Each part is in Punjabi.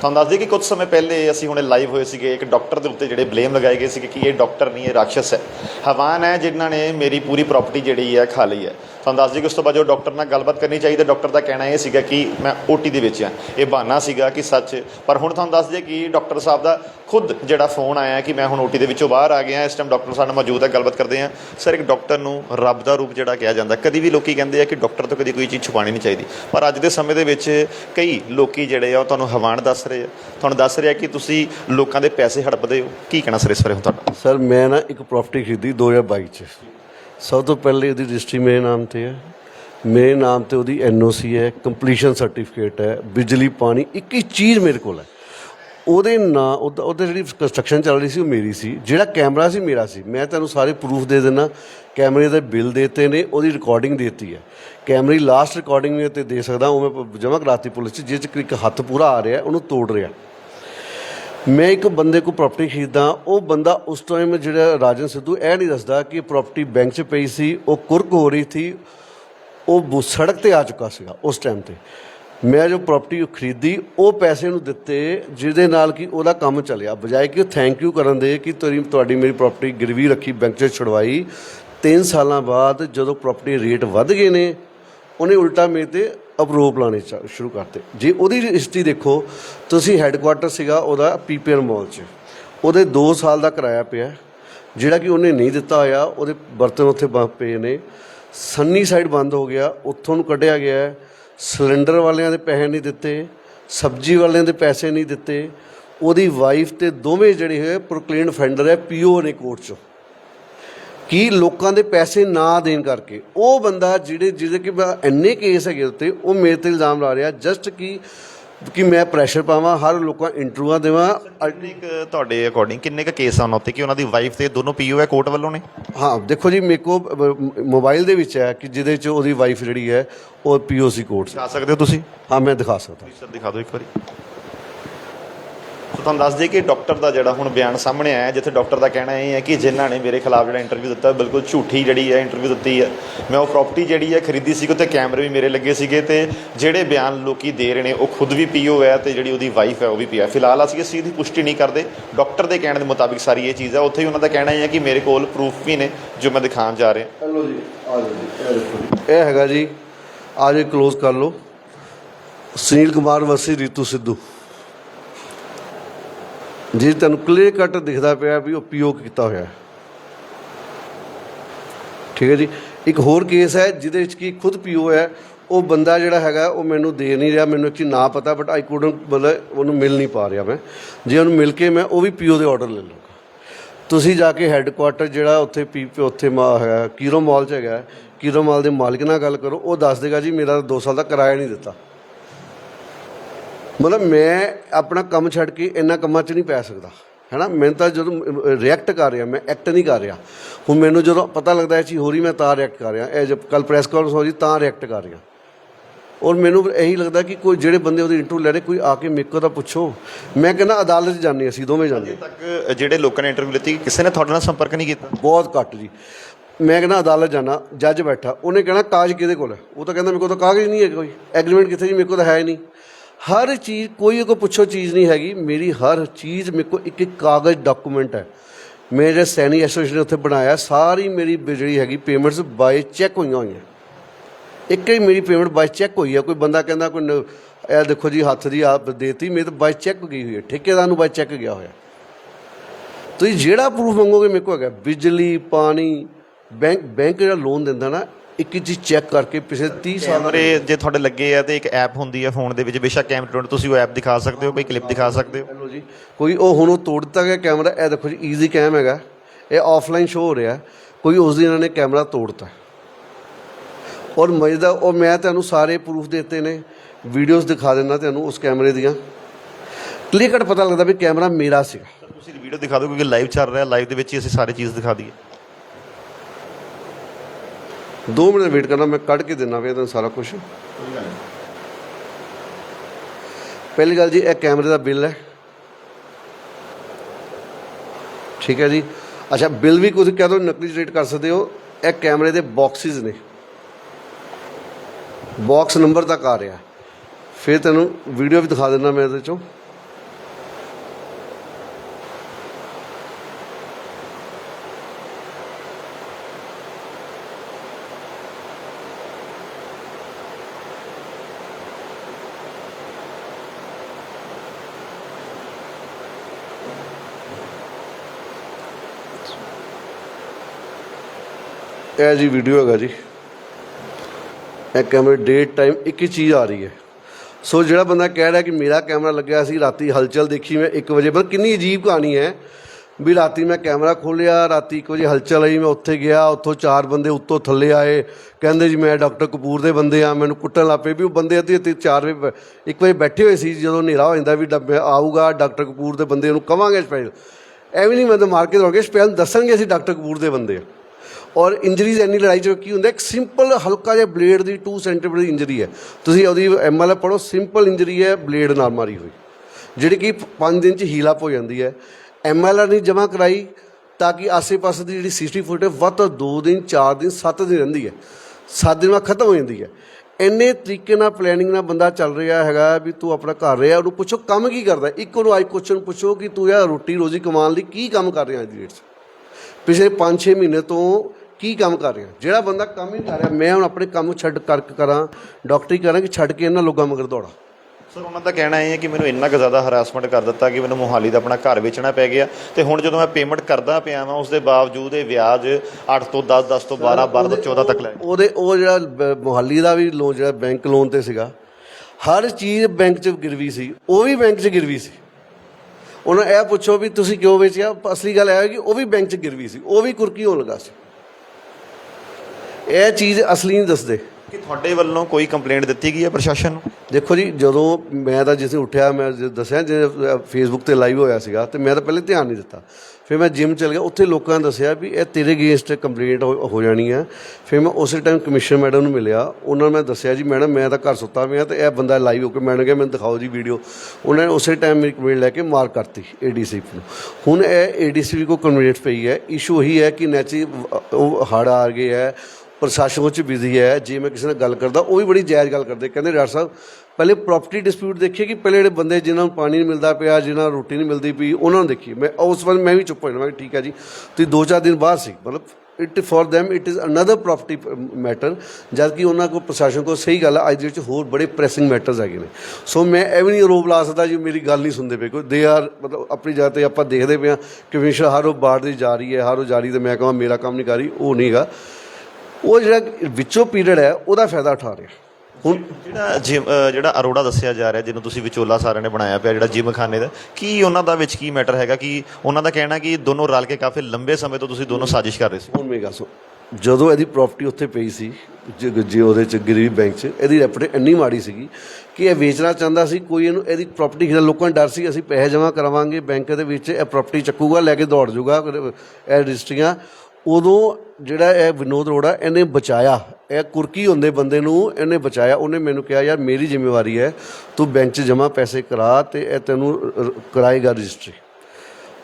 ਤੁਹਾਨੂੰ ਦੱਸ ਦਈਏ ਕਿ ਕੁਝ ਸਮੇਂ ਪਹਿਲੇ ਅਸੀਂ ਹੁਣੇ ਲਾਈਵ ਹੋਏ ਸੀਗੇ, ਇੱਕ ਡਾਕਟਰ ਦੇ ਉੱਤੇ ਜਿਹੜੇ ਬਲੇਮ ਲਗਾਏ ਗਏ ਸੀਗੇ ਕਿ ਇਹ ਡਾਕਟਰ ਨਹੀਂ, ਇਹ ਰਾਖਸ਼ ਹੈ। ਹਵਾਨ ਹੈ ਜਿਨ੍ਹਾਂ ਨੇ ਮੇਰੀ ਪੂਰੀ ਪ੍ਰਾਪਰਟੀ ਜਿਹੜੀ ਹੈ ਖਾ ਲਈ ਹੈ। ਤੁਹਾਨੂੰ ਦੱਸ ਦਈਏ ਕਿ ਉਸ ਤੋਂ ਬਾਅਦ ਜੋ ਡਾਕਟਰ ਨਾਲ ਗੱਲਬਾਤ ਕਰਨੀ ਚਾਹੀਦੀ ਡਾਕਟਰ ਦਾ ਕਹਿਣਾ ਇਹ ਸੀਗਾ ਕਿ ਮੈਂ ਓਟੀ ਦੇ ਵਿੱਚ ਹਾਂ। ਇਹ ਬਹਾਨਾ ਸੀਗਾ ਕਿ ਸੱਚ, ਪਰ ਹੁਣ ਤੁਹਾਨੂੰ ਦੱਸ ਦਈਏ ਕਿ ਡਾਕਟਰ ਸਾਹਿਬ ਦਾ ਖੁਦ ਜਿਹੜਾ ਫੋਨ ਆਇਆ ਕਿ ਮੈਂ ਹੁਣ ਓਟੀ ਦੇ ਵਿੱਚੋਂ ਬਾਹਰ ਆ ਗਿਆ, ਇਸ ਟਾਈਮ ਡਾਕਟਰ ਸਾਡੇ ਨਾਲ ਮੌਜੂਦ ਹੈ, ਗੱਲਬਾਤ ਕਰਦੇ ਹਾਂ। ਸਰ ਇੱਕ ਡਾਕਟਰ ਨੂੰ ਰੱਬ ਦਾ ਰੂਪ ਜਿਹੜਾ ਕਿਹਾ ਜਾਂਦਾ, ਕਦੀ ਵੀ ਲੋਕੀ ਕਹਿੰਦੇ ਆ ਕਿ ਡਾਕਟਰ ਤੋਂ ਕਦੀ ਕੋਈ ਚੀਜ਼ ਛੁਪਾਣੀ ਨਹੀਂ ਚਾਹੀਦੀ। ਪਰ ਅੱਜ ਦੇ ਸਮੇਂ ਦੇ ਵਿੱਚ ਕਈ ਲੋਕੀ ਜਿਹੜੇ ਆ ਉਹ ਤੁਹਾਨੂੰ ਹਵਾਨ ਦੱਸ ਰਹੇ ਆ। ਤੁਹਾਨੂੰ ਦੱਸ ਰਿਹਾ ਕਿ ਤੁਸੀਂ ਲੋਕਾਂ ਦੇ ਪੈਸੇ ਹੜਪਦੇ ਹੋ। ਕੀ ਕਹਿਣਾ ਸਰ ਇਸ ਬਾਰੇ ਹੁਣ ਤੁਹਾਡਾ? ਸਰ, ਮੈਂ ਨਾ ਇੱਕ ਪ੍ਰਾਪਰਟੀ ਖਰੀਦੀ 2022 ਚ। ਸਭ ਤੋਂ ਪਹਿਲੇ ਉਹਦੀ ਰਜਿਸਟਰੀ ਮੇਰੇ ਨਾਮ ਤੇ ਹੈ। ਮੇਰੇ ਨਾਮ ਤੇ ਉਹਦੀ ਐਨਓਸੀ ਹੈ ਕੰਪਲੀਸ਼ਨ ਸਰਟੀਫਿਕੇਟ ਹੈ, ਬਿਜਲੀ, ਪਾਣੀ, ਇੱਕ ਹੀ ਚੀਜ਼ ਮੇਰੇ ਕੋਲ ਹੈ। ਉਹਦੇ ਨਾਂ, ਉਹਦਾ ਉਹਦੇ ਜਿਹੜੀ ਕੰਸਟਰਕਸ਼ਨ ਚੱਲ ਰਹੀ ਸੀ ਉਹ ਮੇਰੀ ਸੀ। ਜਿਹੜਾ ਕੈਮਰਾ ਸੀ, ਮੇਰਾ ਸੀ। ਮੈਂ ਤੁਹਾਨੂੰ ਸਾਰੇ ਪ੍ਰੂਫ ਦੇ ਦੇਣਾ ਕੈਮਰੇ ਦੇ ਬਿੱਲ ਦੇਤੇ ਨੇ, ਉਹਦੀ ਰਿਕਾਰਡਿੰਗ ਦਿੱਤੀ ਹੈ। ਕੈਮਰੇ ਲਾਸਟ ਰਿਕਾਰਡਿੰਗ ਵੀ ਤੇ ਦੇ ਸਕਦਾ, ਉਹ ਮੈਂ ਜਮ੍ਹਾਂ ਕਰਾਤੀ ਪੁਲਿਸ 'ਚ ਜਿਸ 'ਚ ਇੱਕ ਹੱਥ ਪੂਰਾ ਆ ਰਿਹਾ, ਉਹਨੂੰ ਤੋੜ ਰਿਹਾ। ਮੈਂ ਇੱਕ ਬੰਦੇ ਕੋ ਪ੍ਰਾਪਰਟੀ ਖਰੀਦਾਂ ਉਹ ਬੰਦਾ ਉਸ ਟਾਈਮ ਜਿਹੜਾ ਰਾਜਨ ਸਿੱਧੂ, ਇਹ ਨਹੀਂ ਦੱਸਦਾ ਕਿ ਪ੍ਰਾਪਰਟੀ ਬੈਂਕ 'ਚ ਪਈ ਸੀ, ਉਹ ਕੁਰਕ ਹੋ ਰਹੀ ਸੀ, ਉਹ ਸੜਕ ਤੇ ਆ ਚੁੱਕਾ ਸੀਗਾ ਉਸ ਟਾਈਮ ਤੇ। ਮੈਂ ਜੋ ਪ੍ਰਾਪਰਟੀ ਖਰੀਦੀ, ਉਹ ਪੈਸੇ ਨੂੰ ਦਿੱਤੇ, ਜਿਹਦੇ ਨਾਲ ਕਿ ਉਹਦਾ ਕੰਮ ਚੱਲਿਆ। ਬਜਾਏ ਕਿ ਉਹ ਥੈਂਕ ਯੂ ਕਰਨ ਦੇ ਕਿ ਤੁਹਾਡੀ ਤੁਹਾਡੀ ਮੇਰੀ ਪ੍ਰਾਪਰਟੀ ਗਿਰਵੀ ਰੱਖੀ ਬੈਂਕ 'ਚ ਛੁਡਵਾਈ। 3 ਸਾਲਾਂ ਬਾਅਦ ਜਦੋਂ ਪ੍ਰਾਪਰਟੀ ਰੇਟ ਵੱਧ ਗਏ ਨੇ, ਉਹਨੇ ਉਲਟਾ ਮੇਰੇ ਤੇ ਆਰੋਪ ਲਾਣੇ ਚਾ- ਸ਼ੁਰੂ ਕਰਤੇ। ਜੇ ਉਹਦੀ ਹਿਸਟਰੀ ਦੇਖੋ, ਤੁਸੀਂ ਹੈੱਡਕੁਆਟਰ ਸੀਗਾ ਉਹਦਾ ਪੀਪੀਆਰ ਮਾਲ 'ਚ। ਉਹਦੇ 2 ਸਾਲ ਦਾ ਕਿਰਾਇਆ ਪਿਆ, ਜਿਹੜਾ ਕਿ ਉਹਨੇ ਨਹੀਂ ਦਿੱਤਾ ਹੋਇਆ, ਉਹਦੇ ਬਰਤਨ ਉੱਥੇ ਬ- ਪਏ ਨੇ। ਸੰਨੀ ਸਾਈਡ ਬੰਦ ਹੋ ਗਿਆ, ਉੱਥੋਂ ਨੂੰ ਕੱਢਿਆ ਗਿਆ। ਸਿਲੰਡਰ ਵਾਲਿਆਂ ਦੇ ਪੈਸੇ ਨਹੀਂ ਦਿੱਤੇ, ਸਬਜ਼ੀ ਵਾਲਿਆਂ ਦੇ ਪੈਸੇ ਨਹੀਂ ਦਿੱਤੇ, ਉਹਦੀ ਵਾਈਫ ਤੇ ਦੋਵੇਂ ਜਿਹੜੇ ਹੋਏ ਪ੍ਰੋਕਲੇਨ ਫੈਂਡਰ ਹੈ ਪੀਓ ਨੇ ਕੋਰਟ 'ਚ। ਕੀ ਲੋਕਾਂ ਦੇ ਪੈਸੇ ਨਾ ਦੇਣ ਕਰਕੇ, ਉਹ ਬੰਦਾ ਜਿਹੜੇ ਜਿਹਦੇ ਕਿ ਇੰਨੇ ਕੇਸ ਹੈਗੇ ਉੱਤੇ, ਉਹ ਮੇਰੇ ਤੇ ਇਲਜ਼ਾਮ ਲਾ ਰਿਹਾ ਜਸਟ ਕਿ ਕਿ ਮੈਂ ਪ੍ਰੈਸ਼ਰ ਪਾਵਾਂ ਹਰ ਲੋਕਾਂ ਇੰਟਰਵਿਊਆਂ ਦੇਵਾਂ। ਕਿੰਨੇ ਕੁ ਤੁਹਾਡੇ ਅਕੋਰਡਿੰਗ ਕਿੰਨੇ ਕ ਕੇਸ ਆ ਉਹਨਾਂ ਉੱਤੇ ਕਿ ਉਹਨਾਂ ਦੀ ਵਾਈਫ ਤੇ ਦੋਨੋਂ ਪੀਓ ਹੈ ਕੋਰਟ ਵੱਲੋਂ ਨੇ? ਹਾਂ ਦੇਖੋ ਜੀ ਮੇਰੇ ਕੋ ਮੋਬਾਈਲ ਦੇ ਵਿੱਚ ਹੈ ਕਿ ਜਿਹਦੇ 'ਚ ਉਹਦੀ ਵਾਈਫ ਜਿਹੜੀ ਹੈ ਉਹ ਪੀਓਸੀ ਕੋਰਟ ਦਿਖਾ ਸਕਦੇ ਹੋ ਤੁਸੀਂ? ਹਾਂ ਮੈਂ ਦਿਖਾ ਸਕਦਾ। ਸਰ ਦਿਖਾ ਦਿਓ ਇੱਕ ਵਾਰੀ। ਤੁਹਾਨੂੰ ਦੱਸ ਦਈਏ ਕਿ ਡਾਕਟਰ ਦਾ ਜਿਹੜਾ ਹੁਣ ਬਿਆਨ ਸਾਹਮਣੇ ਆਇਆ ਜਿੱਥੇ ਡਾਕਟਰ ਦਾ ਕਹਿਣਾ ਇਹ ਹੈ ਕਿ ਜਿਨ੍ਹਾਂ ਨੇ ਮੇਰੇ ਖਿਲਾਫ ਜਿਹੜਾ ਇੰਟਰਵਿਊ ਦਿੱਤਾ ਬਿਲਕੁਲ ਝੂਠੀ ਜਿਹੜੀ ਹੈ ਇੰਟਰਵਿਊ ਦਿੱਤੀ ਹੈ। ਮੈਂ ਉਹ ਪ੍ਰਾਪਰਟੀ ਜਿਹੜੀ ਹੈ ਖਰੀਦੀ ਸੀ ਤੇ ਕੈਮਰੇ ਵੀ ਮੇਰੇ ਲੱਗੇ ਸੀਗੇ ਤੇ ਜਿਹੜੇ ਬਿਆਨ ਲੋਕੀ ਦੇ ਰਹੇ ਨੇ ਉਹ ਖੁਦ ਵੀ ਪੀਓ ਹੈ ਤੇ ਜਿਹੜੀ ਉਹਦੀ ਵਾਈਫ ਹੈ ਉਹ ਵੀ ਹੈ। ਫਿਲਹਾਲ ਅਸੀਂ ਇਸ ਚੀਜ਼ ਦੀ ਪੁਸ਼ਟੀ ਨਹੀਂ ਕਰਦੇ। ਡਾਕਟਰ ਦੇ ਕਹਿਣ ਦੇ ਮੁਤਾਬਿਕ ਸਾਰੀ ਇਹ ਚੀਜ਼ ਹੈ। ਉੱਥੇ ਹੀ ਉਹਨਾਂ ਦਾ ਕਹਿਣਾ ਇਹ ਹੈ ਕਿ ਮੇਰੇ ਕੋਲ ਪ੍ਰੂਫ ਵੀ ਨੇ ਜੋ ਮੈਂ ਦਿਖਾਉਣ ਜਾ ਰਿਹਾ। ਹੈਲੋ ਜੀ ਆ ਜੀ ਇਹ ਦੇਖੋ ਜੀ। ਇਹ ਹੈਗਾ ਜੀ ਆ ਜੇ ক্লোਜ਼ ਕਰ ਲਓ। ਸੁਨੀਲ ਕੁਮਾਰ ਵਸੀ ਰੀਤੂ ਸਿੱਧੂ। ਜੇ ਤੁਹਾਨੂੰ ਕਲੀਅਰ ਕੱਟ ਦਿਖਦਾ ਪਿਆ ਵੀ ਉਹ ਪੀਓ ਕੀਤਾ ਹੋਇਆ ਠੀਕ ਹੈ ਜੀ? ਇੱਕ ਹੋਰ ਕੇਸ ਹੈ ਜਿਹਦੇ ਵਿੱਚ ਕੀ ਖੁਦ ਪੀਓ ਹੈ। ਉਹ ਬੰਦਾ ਜਿਹੜਾ ਹੈਗਾ, ਉਹ ਮੈਨੂੰ ਦੇ ਨਹੀਂ ਰਿਹਾ। ਮੈਨੂੰ ਐਕਚੁਅਲੀ ਨਾ ਪਤਾ ਬਟ ਆਈ ਕੁਡਨਟ ਮਤਲਬ ਉਹਨੂੰ ਮਿਲ ਨਹੀਂ ਪਾ ਰਿਹਾ ਮੈਂ। ਜੇ ਉਹਨੂੰ ਮਿਲ ਕੇ ਮੈਂ, ਉਹ ਵੀ ਪੀਓ ਦੇ ਆਰਡਰ ਲੈ ਲਵਾਂਗਾ ਤੁਸੀਂ ਜਾ ਕੇ ਹੈੱਡਕੁਆਟਰ ਜਿਹੜਾ ਉੱਥੇ ਪੀ ਉੱਥੇ ਮਾ ਹੈਗਾ ਕੀਰੋ ਮਾਲ 'ਚ ਹੈਗਾ ਕੀਰੋ ਮਾਲ ਦੇ ਮਾਲਕ ਨਾਲ ਗੱਲ ਕਰੋ। ਉਹ ਦੱਸ ਦੇਗਾ ਜੀ, ਮੇਰਾ 2 ਸਾਲ ਦਾ ਕਿਰਾਇਆ ਨਹੀਂ ਦਿੱਤਾ। ਮਤਲਬ ਮੈਂ ਆਪਣਾ ਕੰਮ ਛੱਡ ਕੇ ਇੰਨਾ ਕੰਮਾਂ 'ਚ ਨਹੀਂ ਪੈ ਸਕਦਾ ਹੈਨਾ ਮੈਂ ਤਾਂ ਜਦੋਂ ਰਿਐਕਟ ਕਰ ਰਿਹਾ ਮੈਂ ਐਕਟ ਨਹੀਂ ਕਰ ਰਿਹਾ। ਹੁਣ ਮੈਨੂੰ ਜਦੋਂ ਪਤਾ ਲੱਗਦਾ ਹੈ ਚੀਜ਼ ਹੋ ਰਹੀ ਮੈਂ ਤਾਂ ਰਿਐਕਟ ਕਰ ਰਿਹਾ। ਇਹ ਜਦ ਕੱਲ ਪ੍ਰੈਸ ਕਾਨਫਰੰਸ ਹੋ ਰਹੀ ਤਾਂ ਰਿਐਕਟ ਕਰ ਰਿਹਾ। ਔਰ ਮੈਨੂੰ ਇਹੀ ਲੱਗਦਾ ਕਿ ਕੋਈ ਜਿਹੜੇ ਬੰਦੇ ਉਹਦੀ ਇੰਟਰਵਿਊ ਲੈ ਰਹੇ ਕੋਈ ਆ ਕੇ ਕੋਲ ਤਾਂ ਪੁੱਛੋ। ਮੈਂ ਕਹਿੰਦਾ ਅਦਾਲਤ 'ਚ ਜਾਂਦੇ ਅਸੀਂ ਦੋਵੇਂ ਜਾਂਦੇ ਅਜੇ ਤੱਕ ਜਿਹੜੇ ਲੋਕਾਂ ਨੇ ਇੰਟਰਵਿਊ ਲਿੱਤੀ ਕਿਸੇ ਨੇ ਤੁਹਾਡੇ ਨਾਲ ਸੰਪਰਕ ਨਹੀਂ ਕੀਤਾ? ਬਹੁਤ ਘੱਟ ਜੀ। ਮੈਂ ਕਹਿੰਦਾ ਅਦਾਲਤ ਜਾਣਾ ਜੱਜ ਬੈਠਾ। ਉਹਨੇ ਕਹਿਣਾ ਕਾਗਜ਼ ਕਿਹਦੇ ਕੋਲ ਹੈ? ਉਹ ਤਾਂ ਕਹਿੰਦਾ ਮੇਰੇ ਕੋਲ ਤਾਂ ਕਾਗਜ਼ ਨਹੀਂ ਹੈ ਕੋਈ। ਐਗਰੀਮੈਂਟ ਕਿੱਥੇ ਜੀ? ਮੇਰੇ ਕੋਲ ਤਾਂ ਹੀ ਨਹੀਂ। ਹਰ ਚੀਜ਼, ਕੋਈ ਕੋ ਪੁੱਛੋ ਚੀਜ਼ ਨਹੀਂ ਹੈਗੀ। ਮੇਰੀ ਹਰ ਚੀਜ਼ ਮੇਰੇ ਕੋਲ ਇੱਕ ਇੱਕ ਕਾਗਜ਼ ਡਾਕੂਮੈਂਟ ਹੈ। ਮੇਰੇ ਸੈਨੀ ਐਸੋਸੀਏਸ਼ਨ ਨੇ ਉੱਥੇ ਬਣਾਇਆ। ਸਾਰੀ ਮੇਰੀ ਜਿਹੜੀ ਹੈਗੀ ਪੇਮੈਂਟਸ ਬਾਈ ਚੈੱਕ ਹੋਈਆਂ ਹੋਈਆਂ। ਇੱਕ ਹੀ ਮੇਰੀ ਪੇਮੈਂਟ ਬਾਈ ਚੈੱਕ ਹੋਈ ਹੈ ਕੋਈ ਬੰਦਾ ਕਹਿੰਦਾ ਕੋਈ ਇਹ ਦੇਖੋ ਜੀ ਹੱਥ ਦੀ ਆਪ ਦੇਤੀ, ਮੇਰੇ ਤਾਂ ਬਾਈ ਚੈੱਕ ਗਈ ਹੋਈ ਹੈ ਠੇਕੇਦਾਰ ਨੂੰ ਬਾਈ ਚੈੱਕ ਗਿਆ ਹੋਇਆ। ਤੁਸੀਂ ਜਿਹੜਾ ਪ੍ਰੂਫ ਮੰਗੋਗੇ ਮੇਰੇ ਕੋਲ ਹੈਗਾ। ਬਿਜਲੀ, ਪਾਣੀ, ਬੈਂਕ ਬੈਂਕ ਜਿਹੜਾ ਲੋਨ ਦਿੰਦਾ ਨਾ ਇੱਕ ਚੀਜ਼ ਚੈੱਕ ਕਰਕੇ ਪਿਛਲੇ 30 ਸਾਲ ਦਾ ਕੈਮਰੇ ਜੇ ਤੁਹਾਡੇ ਲੱਗੇ ਆ ਤੇ ਇੱਕ ਐਪ ਹੁੰਦੀ ਹੈ ਫੋਨ ਦੇ ਵਿੱਚ ਬੇਸ਼ੱਕ ਕੈਮਰੇ ਤੁਸੀਂ ਉਹ ਐਪ ਦਿਖਾ ਸਕਦੇ ਹੋ ਕੋਈ ਕਲਿੱਪ ਦਿਖਾ ਸਕਦੇ ਹੋ। ਹੈਲੋ ਜੀ ਕੋਈ ਉਹ ਹੁਣ ਉਹ ਤੋੜ ਦਿੱਤਾ ਗਿਆ ਕੈਮਰਾ ਇਹ ਦੇਖੋ ਜੀ ਈਜ਼ੀ ਕੈਮ ਹੈਗਾ। ਇਹ ਆਫਲਾਈਨ ਸ਼ੋ ਹੋ ਰਿਹਾ। ਕੋਈ ਉਸ ਦਿਨ ਇਹਨਾਂ ਨੇ ਕੈਮਰਾ ਤੋੜਤਾ। ਔਰ ਮਜ਼ਦਾ ਉਹ ਮੈਂ ਤੁਹਾਨੂੰ ਸਾਰੇ ਪ੍ਰੂਫ ਦਿੱਤੇ ਨੇ। ਵੀਡੀਓਜ਼ ਦਿਖਾ ਦਿੰਦਾ ਤੁਹਾਨੂੰ ਉਸ ਕੈਮਰੇ ਦੀਆਂ। ਕਲੀਅਰ ਪਤਾ ਲੱਗਦਾ ਵੀ ਕੈਮਰਾ ਮੇਰਾ ਸੀਗਾ। ਤੁਸੀਂ ਵੀਡੀਓ ਦਿਖਾ ਦਿਓ ਕਿਉਂਕਿ ਲਾਈਵ ਚੱਲ ਰਿਹਾ ਲਾਈਵ ਦੇ ਵਿੱਚ ਹੀ ਅਸੀਂ ਸਾਰੀ ਚੀਜ਼ ਦਿਖਾ ਦਈਏ। 2 ਮਿੰਟ ਵੇਟ ਕਰਨਾ, ਮੈਂ ਕੱਢ ਕੇ ਦਿੰਦਾ ਵੇ ਤੁਹਾਨੂੰ ਸਾਰਾ ਕੁਝ ਪਹਿਲੀ ਗੱਲ ਜੀ, ਇਹ ਕੈਮਰੇ ਦਾ ਬਿੱਲ ਹੈ। ਠੀਕ ਹੈ ਜੀ। ਅੱਛਾ, ਬਿੱਲ ਵੀ ਕੁਝ ਕਹਿ ਦੋ, ਨਕਲੀ ਰੇਟ ਕਰ ਸਕਦੇ ਹੋ। ਇਹ ਕੈਮਰੇ ਦੇ ਬਾਕਸਿਸ ਨੇ। ਬਾਕਸ ਨੰਬਰ ਤੱਕ ਆ ਰਿਹਾ। ਫਿਰ ਤੈਨੂੰ ਵੀਡੀਓ ਵੀ ਦਿਖਾ ਦਿੰਦਾ ਮੈਂ ਇਹਦੇ ਚੋਂ। ਇਹ ਜੀ ਵੀਡੀਓ ਹੈਗਾ ਜੀ। ਇਹ ਕੈਮਰੇ ਡੇ ਟਾਈਮ ਇੱਕ ਹੀ ਚੀਜ਼ ਆ ਰਹੀ ਹੈ। ਸੋ ਜਿਹੜਾ ਬੰਦਾ ਕਹਿ ਰਿਹਾ ਕਿ ਮੇਰਾ ਕੈਮਰਾ ਲੱਗਿਆ ਸੀ, ਰਾਤੀ ਹਲਚਲ ਦੇਖੀ ਮੈਂ 1 ਵਜੇ ਪਰ ਕਿੰਨੀ ਅਜੀਬ ਕਹਾਣੀ ਹੈ ਵੀ ਰਾਤੀ ਮੈਂ ਕੈਮਰਾ ਖੋਲ੍ਹਿਆ, ਰਾਤੀ 1 ਵਜੇ ਹਲਚਲ ਆਈ, ਮੈਂ ਉੱਥੇ ਗਿਆ, ਉੱਥੋਂ ਚਾਰ ਬੰਦੇ ਉੱਤੋਂ ਥੱਲੇ ਆਏ। ਕਹਿੰਦੇ ਜੀ, ਮੈਂ ਡਾਕਟਰ ਕਪੂਰ ਦੇ ਬੰਦੇ ਆ ਮੈਨੂੰ ਕੁੱਟਣ ਲੱਗ ਪਏ ਵੀ ਉਹ ਬੰਦੇ ਅੱਧੀ ਅੱਧੀ 4 ਵਜੇ 1 ਵਜੇ ਬੈਠੇ ਹੋਏ ਸੀ, ਜਦੋਂ ਹਨੇਰਾ ਹੋ ਜਾਂਦਾ ਵੀ ਡੱਬੇ ਆਊਗਾ, ਡਾਕਟਰ ਕਪੂਰ ਦੇ ਬੰਦੇ ਨੂੰ ਕਵਾਂਗੇ ਸਪੈਸ਼ਲ ਐਵੇਂ ਨਹੀਂ ਮੈਂ ਤਾਂ ਮਾਰ ਕੇ ਦੌੜ ਸਪੈਸ਼ਲ ਦੱਸਣਗੇ ਅਸੀਂ ਡਾਕਟਰ ਕਪੂਰ ਦੇ ਬੰਦੇ ਆ ਔਰ ਇੰਜਰੀਜ਼ ਐਨੀ ਲੜਾਈ ਚ ਕੀ ਹੁੰਦਾ, ਇੱਕ ਸਿੰਪਲ ਹਲਕਾ ਜਿਹਾ ਬਲੇਡ ਦੀ 2 ਸੈਂਟੀਮੀਟਰ ਦੀ ਇੰਜਰੀ ਹੈ। ਤੁਸੀਂ ਉਹਦੀ ਐਮਐਲ ਪੜੋ ਸਿੰਪਲ ਇੰਜਰੀ ਹੈ ਬਲੇਡ ਨਾਲ ਮਾਰੀ ਹੋਈ। ਜਿਹੜੀ ਕਿ 5 ਦਿਨ ਚ ਹੀਲ ਅਪ ਹੋ ਜਾਂਦੀ ਹੈ। ਐਮਐਲਆਰ ਨਹੀਂ ਜਮ੍ਹਾਂ ਕਰਾਈ ਤਾਂ ਕਿ ਆਸੇ-ਪਾਸੇ ਦੀ ਜਿਹੜੀ 60 ਫੁੱਟ ਹੈ, ਵੱਧ ਤੋਂ 2 ਦਿਨ 4 ਦਿਨ 7 ਦਿਨ ਰਹਿੰਦੀ ਹੈ। 7 ਦਿਨ ਬਾਅਦ ਖਤਮ ਹੋ ਜਾਂਦੀ ਹੈ। ਇੰਨੇ ਤਰੀਕੇ ਨਾਲ ਪਲੈਨਿੰਗ ਨਾਲ ਬੰਦਾ ਚੱਲ ਰਿਹਾ ਹੈਗਾ ਵੀ ਤੂੰ ਆਪਣਾ ਘਰ ਰਿਹਾ, ਉਹਨੂੰ ਪੁੱਛੋ ਕੰਮ ਕੀ ਕਰਦਾ। ਇੱਕ ਉਹਨੂੰ ਅੱਜ ਕੁਐਸਚਨ ਪੁੱਛੋ ਕਿ ਤੂੰ ਯਾਰ ਰੋਟੀ ਰੋਜ਼ੀ ਕਮਾਉਣ ਲਈ ਕੀ ਕੰਮ ਕਰ ਰਿਹਾ ਅੱਜ ਦੀ ਡੇਟ 'ਚ? ਪਿਛਲੇ 5-6 ਮਹੀਨੇ ਤੋਂ ਕੀ ਕੰਮ ਕਰ ਰਿਹਾ? ਜਿਹੜਾ ਬੰਦਾ ਕੰਮ ਹੀ ਨਹੀਂ ਕਰ ਰਿਹਾ ਮੈਂ ਹੁਣ ਆਪਣੇ ਕੰਮ ਛੱਡ ਕਰਕ ਕਰਾਂ ਡਾਕਟਰੀ ਕਰਾਂ ਕਿ ਛੱਡ ਕੇ ਇਹਨਾਂ ਲੋਕਾਂ ਮਗਰ ਦੌੜਾਂ? ਸਰ ਉਹਨਾਂ ਦਾ ਕਹਿਣਾ ਇਹ ਹੈ ਕਿ ਮੈਨੂੰ ਇੰਨਾ ਕੁ ਜ਼ਿਆਦਾ ਹਰਾਸਮੈਂਟ ਕਰ ਦਿੱਤਾ ਕਿ ਮੈਨੂੰ ਮੋਹਾਲੀ ਦਾ ਆਪਣਾ ਘਰ ਵੇਚਣਾ ਪੈ ਗਿਆ। ਤੇ ਹੁਣ ਜਦੋਂ ਮੈਂ ਪੇਮੈਂਟ ਕਰਦਾ ਪਿਆ ਵਾਂ ਉਸ ਦੇ ਬਾਵਜੂਦ ਇਹ ਵਿਆਜ 8 ਤੋਂ 10 10 ਤੋਂ 12 12 ਤੋਂ 14 ਤੱਕ ਲੈ ਉਹਦੇ ਉਹ ਜਿਹੜਾ ਮੁਹਾਲੀ ਦਾ ਵੀ ਲੋਨ ਜਿਹੜਾ ਬੈਂਕ ਲੋਨ ਤੇ ਸੀਗਾ ਹਰ ਚੀਜ਼ ਬੈਂਕ 'ਚ ਗਿਰਵੀ ਸੀ ਉਹ ਵੀ ਬੈਂਕ 'ਚ ਗਿਰਵੀ ਸੀ। ਉਹਨਾਂ ਇਹ ਪੁੱਛੋ ਵੀ ਤੁਸੀਂ ਕਿਉਂ ਵੇਚਿਆ? ਅਸਲੀ ਗੱਲ ਇਹ ਹੈ ਕਿ ਉਹ ਵੀ ਬੈਂਕ 'ਚ ਗਿਰਵੀ ਸੀ ਉਹ ਵੀ ਕੁਰਕੀ ਹੋਣ ਲੱਗਾ ਸੀ। ਇਹ ਚੀਜ਼ ਅਸਲੀ ਨਹੀਂ ਦੱਸਦੇ। ਕਿ ਤੁਹਾਡੇ ਵੱਲੋਂ ਕੋਈ ਕੰਪਲੇਂਟ ਦਿੱਤੀ ਗਈ ਹੈ ਪ੍ਰਸ਼ਾਸਨ ਨੂੰ? ਦੇਖੋ ਜੀ ਜਦੋਂ ਮੈਂ ਤਾਂ ਜਿਸ ਉੱਠਿਆ ਮੈਂ ਦੱਸਿਆ ਜੇ ਫੇਸਬੁੱਕ ਤੇ ਲਾਈਵ ਹੋਇਆ ਸੀਗਾ ਤੇ ਮੈਂ ਤਾਂ ਪਹਿਲੇ ਧਿਆਨ ਨਹੀਂ ਦਿੱਤਾ। ਫਿਰ ਮੈਂ ਜਿਮ ਚਲ ਗਿਆ, ਉੱਥੇ ਲੋਕਾਂ ਨੇ ਦੱਸਿਆ ਵੀ ਇਹ ਤੇਰੇ ਅਗੇਂਸਟ ਕੰਪਲੇਂਟ ਹੋ ਜਾਣੀ ਹੈ ਫਿਰ ਮੈਂ ਉਸੇ ਟਾਈਮ ਕਮਿਸ਼ਨਰ ਮੈਡਮ ਨੂੰ ਮਿਲਿਆ, ਉਹਨਾਂ ਨੂੰ ਮੈਂ ਦੱਸਿਆ ਜੀ, ਮੈਡਮ, ਮੈਂ ਤਾਂ ਘਰ ਸੁੱਤਾ ਪਿਆ ਤੇ ਇਹ ਬੰਦਾ ਲਾਈਵ ਹੋ ਕੇ ਮੈਡਮ ਕਿਹਾ, ਮੈਨੂੰ ਦਿਖਾਓ ਜੀ ਵੀਡੀਓ ਉਹਨਾਂ ਨੇ ਉਸੇ ਟਾਈਮ ਮੇਰੀ ਕੰਪਲੇਂਟ ਲੈ ਕੇ ਮਾਰ ਕਰਤੀ ਏਡੀਸੀ ਨੂੰ। ਹੁਣ ਇਹ ਏਡੀਸੀ ਕੋ ਕੰਪਲੇਂਟ ਪਈ ਹੈ ਇਸ਼ੂ ਉਹੀ ਹੈ ਕਿ ਨੈਚੀ ਉਹ ਹੜ ਆ ਗਏ ਹੈ ਪ੍ਰਸ਼ਾਸਨ ਉਹ 'ਚ ਬਿਜ਼ੀ ਹੈ, ਜੇ ਮੈਂ ਕਿਸੇ ਨਾਲ ਗੱਲ ਕਰਦਾ, ਉਹ ਵੀ ਬੜੀ ਜਾਇਜ਼ ਗੱਲ ਕਰਦੇ। ਕਹਿੰਦੇ ਡਾਕਟਰ ਸਾਹਿਬ, ਪਹਿਲੇ ਪ੍ਰਾਪਰਟੀ ਡਿਸਪਿਊਟ ਦੇਖੀਏ ਕਿ ਪਹਿਲੇ ਜਿਹੜੇ ਬੰਦੇ ਜਿਨ੍ਹਾਂ ਨੂੰ ਪਾਣੀ ਨਹੀਂ ਮਿਲਦਾ ਪਿਆ, ਜਿਨ੍ਹਾਂ ਨੂੰ ਰੋਟੀ ਨਹੀਂ ਮਿਲਦੀ ਪਈ, ਉਹਨਾਂ ਨੂੰ ਦੇਖੀਏ। ਮੈਂ ਉਸ ਵਕਤ ਮੈਂ ਵੀ ਚੁੱਪ ਹੋ ਜਾਣਾ ਮੈਂ ਕਿਹਾ ਠੀਕ ਹੈ ਜੀ। ਤੁਸੀਂ ਦੋ ਚਾਰ ਦਿਨ ਬਾਅਦ ਸੀ, ਮਤਲਬ it for them it is another property matter ਜਦ ਕਿ ਉਹਨਾਂ ਕੋਲ ਪ੍ਰਸ਼ਾਸਨ ਕੋਲ ਸਹੀ ਗੱਲ ਹੈ, ਅੱਜ ਦੇ ਵਿੱਚ ਹੋਰ ਬੜੇ ਪ੍ਰੈਸਿੰਗ ਮੈਟਰਸ ਹੈਗੇ ਨੇ। ਸੋ ਮੈਂ ਇਹ ਵੀ ਨਹੀਂ ਆਰੋਪ ਲਾ ਸਕਦਾ ਜੀ, ਮੇਰੀ ਗੱਲ ਨਹੀਂ ਸੁਣਦੇ ਪਏ ਕੋਈ। ਦੇ ਆਰ ਮਤਲਬ ਆਪਣੀ ਜਗ੍ਹਾ ਤੇ ਆਪਾਂ ਦੇਖਦੇ ਪਏ ਹਾਂ ਕਿ ਹਮੇਸ਼ਾ ਹਰ ਉਹ ਬਾੜ ਦੀ ਜਾ ਰਹੀ ਹੈ, ਹਰ ਉਹ ਜਾਰੀ ਤੇ ਮੈਂ ਕਹਾਂ ਮੇਰਾ ਕੰਮ ਨਹੀਂ ਕਰ ਰਹੀ, ਉਹ ਨਹੀਂਗਾ ਉਹ ਜਿਹੜਾ ਵਿੱਚੋਂ ਪੀਰੀਅਡ ਹੈ ਉਹਦਾ ਫਾਇਦਾ ਉਠਾ ਰਿਹਾ। ਹੁਣ ਜਿਹੜਾ ਜਿਮ ਅ, ਜਿਹੜਾ ਅਰੋੜਾ ਦੱਸਿਆ ਜਾ ਰਿਹਾ ਜਿਹਨੂੰ ਤੁਸੀਂ ਵਿਚੋਲਾ ਸਾਰਿਆਂ ਨੇ ਬਣਾਇਆ ਪਿਆ ਜਿਹੜਾ ਜਿਮ ਖਾਨੇ ਦਾ ਕੀ ਉਹਨਾਂ ਦਾ ਵਿੱਚ ਕੀ ਮੈਟਰ ਹੈਗਾ? ਕਿ ਉਹਨਾਂ ਦਾ ਕਹਿਣਾ ਕਿ ਦੋਨੋਂ ਰਲ ਕੇ ਕਾਫੀ ਲੰਬੇ ਸਮੇਂ ਤੋਂ ਤੁਸੀਂ ਦੋਨੋਂ ਸਾਜ਼ਿਸ਼ ਕਰ ਰਹੇ ਸੀ? ਹੁਣ ਮੇਰੀ ਗੱਲ ਸੁਣ ਜਦੋਂ ਇਹਦੀ ਪ੍ਰਾਪਰਟੀ ਉੱਥੇ ਪਈ ਸੀ ਜ- ਜੇ ਉਹਦੇ ਚ ਗਰੀਬ ਬੈਂਕ 'ਚ ਇਹਦੀ ਰੈਪੂਟੇਸ਼ਨ ਇੰਨੀ ਮਾੜੀ ਸੀਗੀ ਕਿ ਇਹ ਵੇਚਣਾ ਚਾਹੁੰਦਾ ਸੀ ਕੋਈ ਇਹਨੂੰ ਇਹਦੀ ਪ੍ਰਾਪਰਟੀ ਖਰੀਦ ਲੋਕਾਂ ਨੂੰ ਡਰ ਸੀ ਅਸੀਂ ਪੈਸੇ ਜਮ੍ਹਾਂ ਕਰਾਵਾਂਗੇ ਬੈਂਕ ਦੇ ਵਿੱਚ ਇਹ ਪ੍ਰਾਪਰਟੀ ਚੱਕੂਗਾ ਲੈ ਕੇ ਦੌੜ ਜਾਊਗਾ ਇਹ ਰਜਿਸਟਰੀਆਂ ਉਦੋਂ ਜਿਹੜਾ ਇਹ ਵਿਨੋਦ ਅਰੋੜਾ ਇਹਨੇ ਬਚਾਇਆ, ਇਹ ਕੁਰਕੀ ਹੁੰਦੇ ਬੰਦੇ ਨੂੰ ਇਹਨੇ ਬਚਾਇਆ। ਉਹਨੇ ਮੈਨੂੰ ਕਿਹਾ, ਯਾਰ, ਮੇਰੀ ਜ਼ਿੰਮੇਵਾਰੀ ਹੈ, ਤੂੰ ਬੈਂਕ 'ਚ ਜਮ੍ਹਾਂ ਪੈਸੇ ਕਰਾ ਤੇ ਇਹ ਤੈਨੂੰ ਕਰਾਏਗਾ ਰਜਿਸਟਰੀ।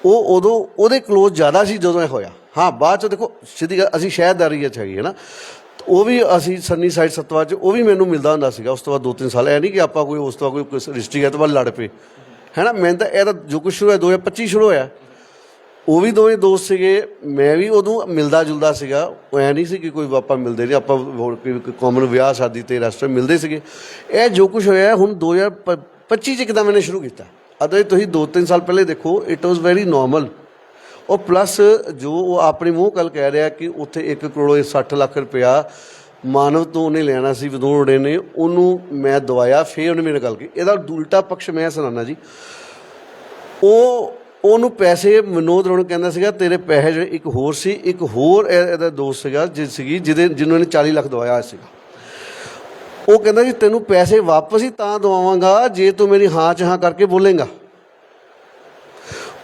ਉਹ ਉਦੋਂ, ਉਹਦੇ ਕਲੋਜ਼ ਜ਼ਿਆਦਾ ਸੀ ਜਦੋਂ ਇਹ ਹੋਇਆ। ਹਾਂ, ਬਾਅਦ ਚ ਦੇਖੋ, ਸਿੱਧੀ ਗੱਲ, ਅਸੀਂ ਸ਼ਹਿਰਦਾਰੀ ਚ ਹੈਗੀ ਹੈ ਨਾ ਉਹ ਵੀ ਅਸੀਂ ਸੰਨੀ ਸਾਈਡ ਸਤਵਾ ਚ, ਉਹ ਵੀ ਮੈਨੂੰ ਮਿਲਦਾ ਹੁੰਦਾ ਸੀਗਾ। ਉਸ ਤੋਂ ਬਾਅਦ ਦੋ ਤਿੰਨ ਸਾਲ, ਇਹ ਨਹੀਂ ਕਿ ਆਪਾਂ ਕੋਈ, ਉਸ ਤੋਂ ਬਾਅਦ ਕੋਈ ਰਜਿਸਟਰੀ ਹੈ ਤੋਂ ਬਾਅਦ ਲੜ ਪਏ। ਹੈ ਨਾ ਮੈਂ ਤਾਂ ਇਹ ਤਾਂ ਜੋ ਕੁਝ ਸ਼ੁਰੂ ਹੋਇਆ 2025 ਸ਼ੁਰੂ ਹੋਇਆ। ਉਹ ਵੀ ਦੋਵੇਂ ਦੋਸਤ ਸੀਗੇ। ਮੈਂ ਵੀ ਉਦੋਂ ਮਿਲਦਾ ਜੁਲਦਾ ਸੀਗਾ। ਉਹ ਐ ਨਹੀਂ ਸੀ ਕਿ ਕੋਈ ਆਪਾਂ ਮਿਲਦੇ ਨਹੀਂ। ਆਪਾਂ ਹੋਰ ਕੋਈ ਕਾਮਨ ਵਿਆਹ, ਸ਼ਾਦੀ ਤੇ ਰੈਸਟੋਰੈਂਟ ਮਿਲਦੇ ਸੀਗੇ। ਇਹ ਜੋ ਕੁਝ ਹੋਇਆ, ਹੁਣ 2025 ਚ ਇੱਕਦਮ ਮੈਨੇ ਸ਼ੁਰੂ ਕੀਤਾ। ਅਦਰ ਤੁਸੀਂ 2-3 ਸਾਲ ਪਹਿਲੇ ਦੇਖੋ ਇਟ ਵਾਸ ਵੈਰੀ ਨਾਰਮਲ ਉਹ ਪਲੱਸ ਜੋ ਉਹ ਆਪਣੇ ਮੂੰਹ ਕੱਲ ਕਹਿ ਰਿਹਾ ਕਿ ਉੱਥੇ 1 ਕਰੋੜ 60 ਲੱਖ ਰੁਪਇਆ ਮਾਨਵ ਤੋਂ ਉਹਨੇ ਲੈਣਾ ਸੀ ਵਿਦੋੜੇ ਨੇ ਉਹਨੂੰ ਮੈਂ ਦਵਾਇਆ, ਫੇਰ ਉਹਨੇ ਮੇਰੇ ਨਾਲ ਗੱਲ ਕੀਤੀ ਇਹਦਾ ਉਲਟਾ ਪਕਸ਼ ਮੈਂ ਸੁਣਾਉਣਾ ਜੀ। ਉਹ ਉਹਨੂੰ ਪੈਸੇ ਮਨੋਦ ਰੋਣ ਕਹਿੰਦਾ ਸੀਗਾ, ਤੇਰੇ ਪੈਸੇ ਜਿਹੜੇ ਇੱਕ ਹੋਰ ਸੀ, ਇੱਕ ਹੋਰ ਇਹਦਾ ਦੋਸਤ ਸੀਗਾ, ਜਿ ਸੀਗੀ, ਜਿਹਦੇ ਜਿਹਨੂੰ ਇਹਨੇ 40 ਲੱਖ ਦਵਾਇਆ ਹੋਇਆ ਸੀਗਾ। ਉਹ ਕਹਿੰਦਾ ਜੀ, ਤੈਨੂੰ ਪੈਸੇ ਵਾਪਸ ਹੀ ਤਾਂ ਦਵਾਵਾਂਗਾ, ਜੇ ਤੂੰ ਮੇਰੀ ਹਾਂ ਚ ਹਾਂ ਕਰਕੇ ਬੋਲੇਗਾ।